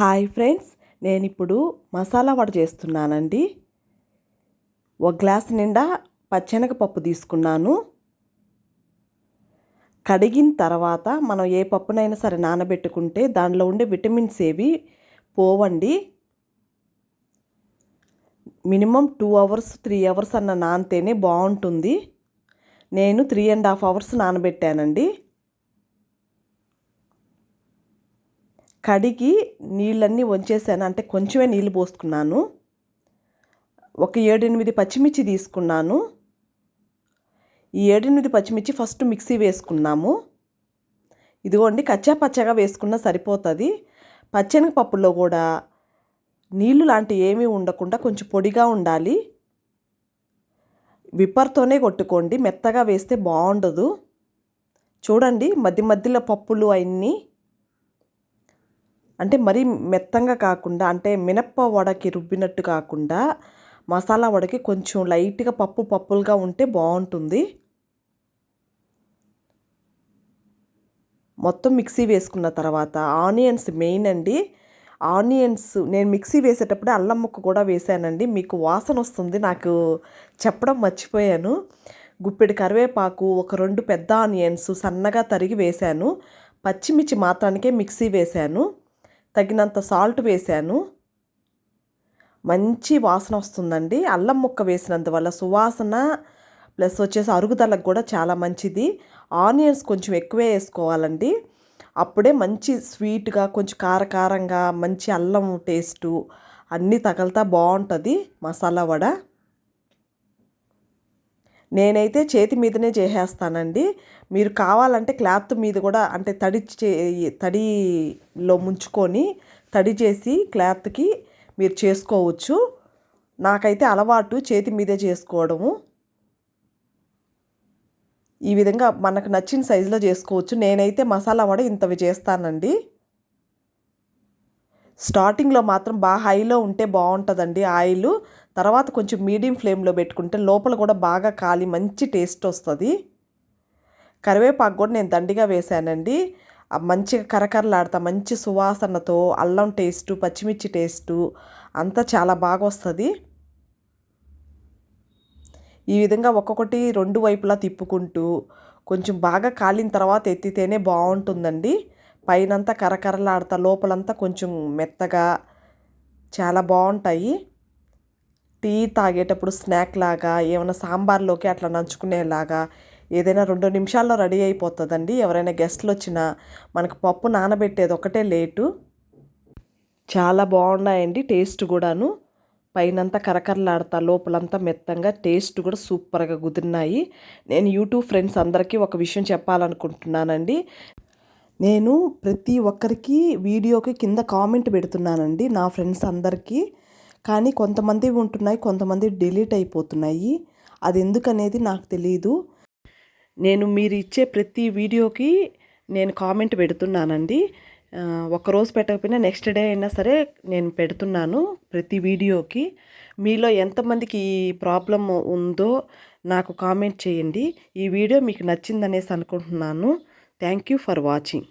Hi friends నేను ఇప్పుడు మసాలా వడ చేస్తున్నానండి. ఒక గ్లాస్ నిండా పచ్చెనగపప్పు తీసుకున్నాను. కడిగిన తర్వాత మనం ఏ పప్పునైనా సరే నానబెట్టుకుంటే దానిలో ఉండే విటమిన్స్ ఏవి పోవండి. Minimum two hours three hours అన్న నానితేనే బాగుంటుంది. నేను త్రీ అండ్ హాఫ్ అవర్స్ నానబెట్టానండి. కడిగి నీళ్ళన్నీ వంచేసాను. అంటే కొంచెమే నీళ్ళు పోసుకున్నాను. ఒక ఏడెనిమిది పచ్చిమిర్చి తీసుకున్నాను. ఈ ఏడెనిమిది పచ్చిమిర్చి ఫస్ట్ మిక్సీ వేసుకున్నాము. ఇదిగోండి కచ్చా పచ్చగా వేసుకున్నా సరిపోతుంది. పప్పులో కూడా నీళ్ళు లాంటి ఏమీ ఉండకుండా కొంచెం పొడిగా ఉండాలి. విప్పర్తోనే కొట్టుకోండి. మెత్తగా వేస్తే బాగుండదు. చూడండి మధ్య మధ్యలో పప్పులు అవన్నీ అంటే మరీ మెత్తంగా కాకుండా అంటే మినప్ప వడకి రుబ్బినట్టు కాకుండా మసాలా వడకి కొంచెం లైట్గా పప్పు పప్పులుగా ఉంటే బాగుంటుంది మొత్తం మిక్సీ వేసుకున్న తర్వాత ఆనియన్స్ మెయిన్ అండి. ఆనియన్స్ నేను మిక్సీ వేసేటప్పుడు అల్లం ముక్క కూడా వేసానండి. మీకు వాసన వస్తుంది నాకు చెప్పడం మర్చిపోయాను. గుప్పెడు కరివేపాకు ఒక రెండు పెద్ద ఆనియన్స్ సన్నగా తరిగి వేశాను పచ్చిమిర్చి మాత్రానికే మిక్సీ వేశాను తగినంత సాల్ట్ వేసాను. మంచి వాసన వస్తుందండి. అల్లం ముక్క వేసినందువల్ల సువాసన ప్లస్ వచ్చేసి అరుగుదలకు కూడా చాలా మంచిది. ఆనియన్స్ కొంచెం ఎక్కువే వేసుకోవాలండి. అప్పుడే మంచి స్వీట్గా కొంచెం కారకారంగా మంచి అల్లం టేస్టు అన్నీ తగలతా బాగుంటుంది మసాలా వడ. నేనైతే చేతి మీదనే చేసేస్తానండి. మీరు కావాలంటే క్లాత్ మీద కూడా అంటే తడి చే తడిలో ముంచుకొని తడి చేసి క్లాత్కి మీరు చేసుకోవచ్చు. నాకైతే అలవాటు చేతి మీదే చేసుకోవడము. ఈ విధంగా మనకు నచ్చిన సైజులో చేసుకోవచ్చు. నేనైతే మసాలా వడ ఇంతవి చేస్తానండి. స్టార్టింగ్లో మాత్రం బాగా హైలో ఉంటే బాగుంటుందండి ఆయిల్. తర్వాత కొంచెం మీడియం ఫ్లేమ్లో పెట్టుకుంటే లోపల కూడా బాగా కాలి మంచి టేస్ట్ వస్తుంది. కరివేపాకు కూడా నేను దండిగా వేసానండి. మంచిగా కరకరలాడతా మంచి సువాసనతో అల్లం టేస్టు పచ్చిమిర్చి టేస్టు అంతా చాలా బాగా వస్తుంది. ఈ విధంగా ఒక్కొక్కటి రెండు వైపులా తిప్పుకుంటూ కొంచెం బాగా కాలిన తర్వాత ఎత్తితేనే బాగుంటుందండి. పైనంతా కరకరలాడతా లోపలంతా కొంచెం మెత్తగా చాలా బాగుంటాయి. టీ తాగేటప్పుడు స్నాక్ లాగా ఏమైనా సాంబార్లోకి అట్లా నంచుకునేలాగా ఏదైనా రెండు నిమిషాల్లో రెడీ అయిపోతుందండి. ఎవరైనా గెస్ట్లు వచ్చినా మనకు పప్పు నానబెట్టేది ఒకటే లేటు. చాలా బాగున్నాయండి టేస్ట్ కూడాను. పైనంతా కరకరలాడతా లోపలంతా మెత్తంగా టేస్ట్ కూడా సూపర్గా కుదిరినాయి. నేను యూట్యూబ్ ఫ్రెండ్స్ అందరికీ ఒక విషయం చెప్పాలనుకుంటున్నానండి. నేను ప్రతి ఒక్కరికి వీడియోకి కింద కామెంట్ పెడుతున్నానండి నా ఫ్రెండ్స్ అందరికీ. కానీ కొంతమంది ఉంటున్నాయి కొంతమంది డిలీట్ అయిపోతున్నాయి. అది ఎందుకనేది నాకు తెలియదు నేను మీరు ఇచ్చే ప్రతి వీడియోకి నేను కామెంట్ పెడుతున్నానండి. ఒకరోజు పెట్టకపోయినా నెక్స్ట్ డే అయినా సరే నేను పెడుతున్నాను ప్రతి వీడియోకి. మీలో ఎంతమందికి ఈ ప్రాబ్లం ఉందో నాకు కామెంట్ చేయండి. ఈ వీడియో మీకు నచ్చిందనేసి అనుకుంటున్నాను. Thank you for watching.